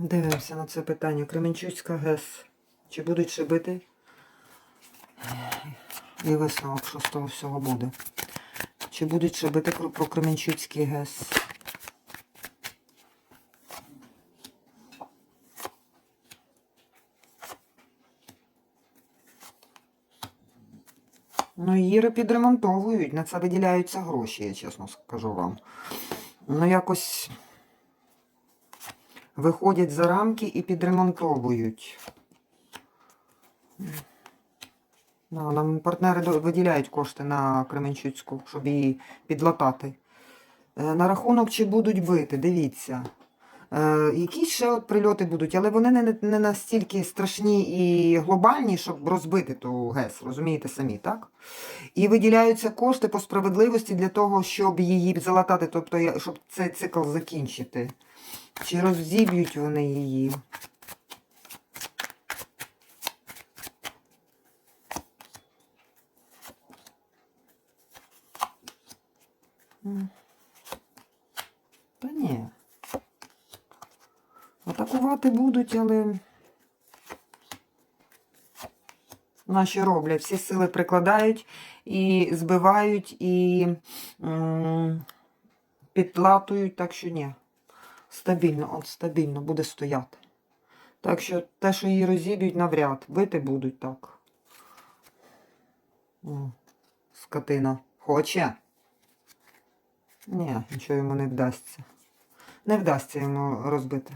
Дивимося на це питання. Кременчуцька ГЕС. Чи будуть шибити? І висновок, що з того всього буде. Чи будуть шибити про Кременчуцький ГЕС? Ну, її підремонтовують, на це виділяються гроші, я чесно скажу вам. Ну, якось виходять за рамки і підремонтовують. Нам партнери виділяють кошти на Кременчуцьку, щоб її підлатати. Е, На рахунок, чи будуть бити, дивіться. Е, якісь ще от прильоти будуть, але вони не, не настільки страшні і глобальні, щоб розбити ту ГЕС, розумієте самі, так? І виділяються кошти по справедливості для того, щоб її залатати, тобто щоб цей цикл закінчити. Чи роззіб'ють вони її? Та ні. Атакувати будуть, але наші роблять, всі сили прикладають і збивають, і підлатують, так що ні. Стабільно, от стабільно буде стояти. Так що те, що її розіб'ють, навряд. Бити будуть так. О, скотина. Хоче? Ні, нічого йому не вдасться. Не вдасться йому розбити.